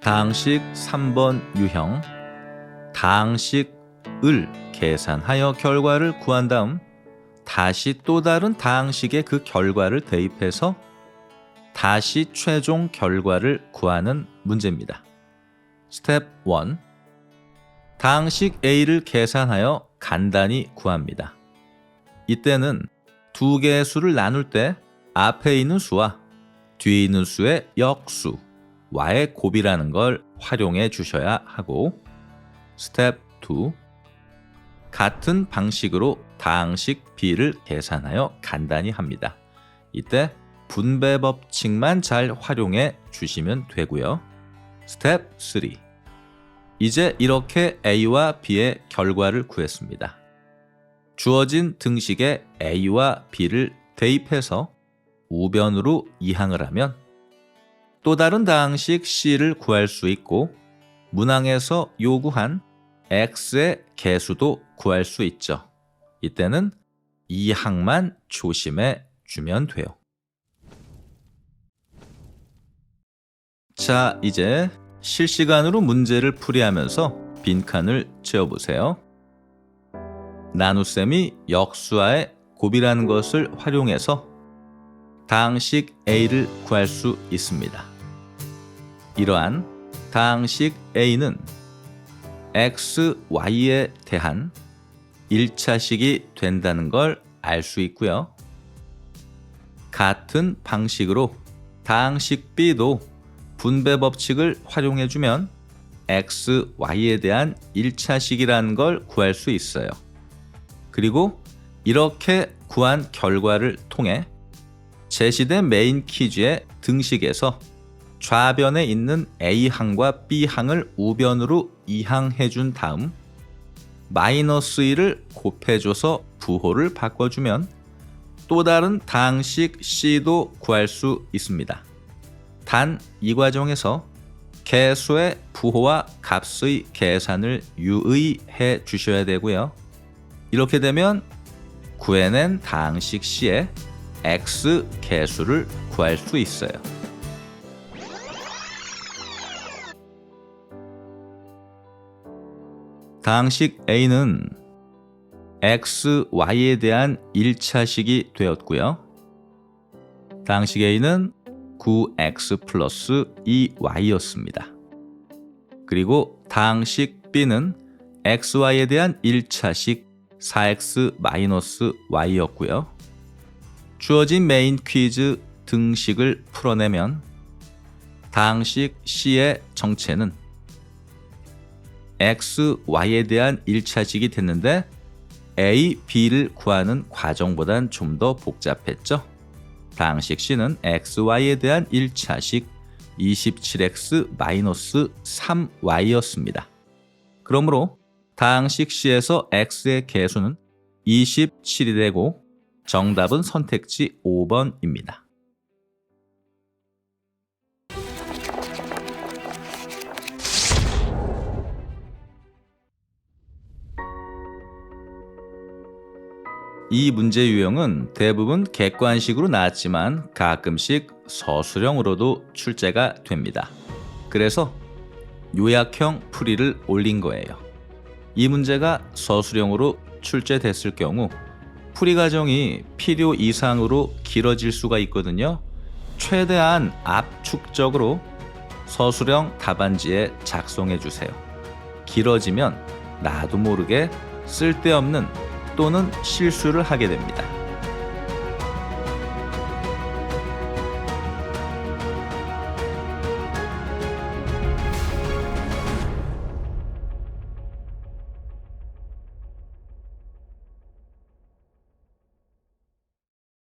다항식 3번 유형 다항식을 계산하여 결과를 구한 다음 다시 또 다른 다항식의 그 결과를 대입해서 다시 최종 결과를 구하는 문제입니다. 스텝 1 다항식 A를 계산하여 간단히 구합니다. 이때는 두 개의 수를 나눌 때 앞에 있는 수와 뒤에 있는 수의 역수 와의 곱이라는 걸 활용해 주셔야 하고 스텝 2 같은 방식으로 다항식 B를 계산하여 간단히 합니다. 이때 분배 법칙만 잘 활용해 주시면 되고요. 스텝 3 이제 이렇게 A와 B의 결과를 구했습니다. 주어진 등식에 A와 B를 대입해서 우변으로 이항을 하면 또 다른 다항식 C를 구할 수 있고 문항에서 요구한 X의 개수도 구할 수 있죠. 이때는 이 항만 조심해 주면 돼요. 자, 이제 실시간으로 문제를 풀이하면서 빈칸을 채워보세요. 나눗셈이 역수와의 곱이라는 것을 활용해서 다항식 A를 구할 수 있습니다. 이러한 다항식 A는 x, y에 대한 1차식이 된다는 걸 알 수 있고요. 같은 방식으로 다항식 B도 분배 법칙을 활용해 주면 x, y에 대한 1차식이라는 걸 구할 수 있어요. 그리고 이렇게 구한 결과를 통해 제시된 메인 퀴즈의 등식에서 좌변에 있는 A항과 B항을 우변으로 이항해 준 다음 마이너스 1을 곱해줘서 부호를 바꿔주면 또 다른 다항식 C도 구할 수 있습니다. 단 이 과정에서 개수의 부호와 값의 계산을 유의해 주셔야 되고요. 이렇게 되면 구해낸 다항식 C의 x 개수를 구할 수 있어요. 다항식 A는 x, y에 대한 1차식이 되었고요. 다항식 A는 9x 플러스 2y였습니다. 그리고 다항식 B는 x, y에 대한 1차식 4x 마이너스 y였고요. 주어진 메인 퀴즈 등식을 풀어내면 다항식 C의 정체는 x, y에 대한 1차식이 됐는데 a, b를 구하는 과정보단 좀 더 복잡했죠. 다항식 C는 x, y에 대한 1차식 27x-3y였습니다. 그러므로 다항식 C에서 x의 개수는 27이 되고 정답은 선택지 5번입니다. 이 문제 유형은 대부분 객관식으로 나왔지만 가끔씩 서술형으로도 출제가 됩니다. 그래서 요약형 풀이를 올린 거예요. 이 문제가 서술형으로 출제됐을 경우 풀이 과정이 필요 이상으로 길어질 수가 있거든요. 최대한 압축적으로 서술형 답안지에 작성해 주세요. 길어지면 나도 모르게 쓸데없는 또는 실수를 하게 됩니다.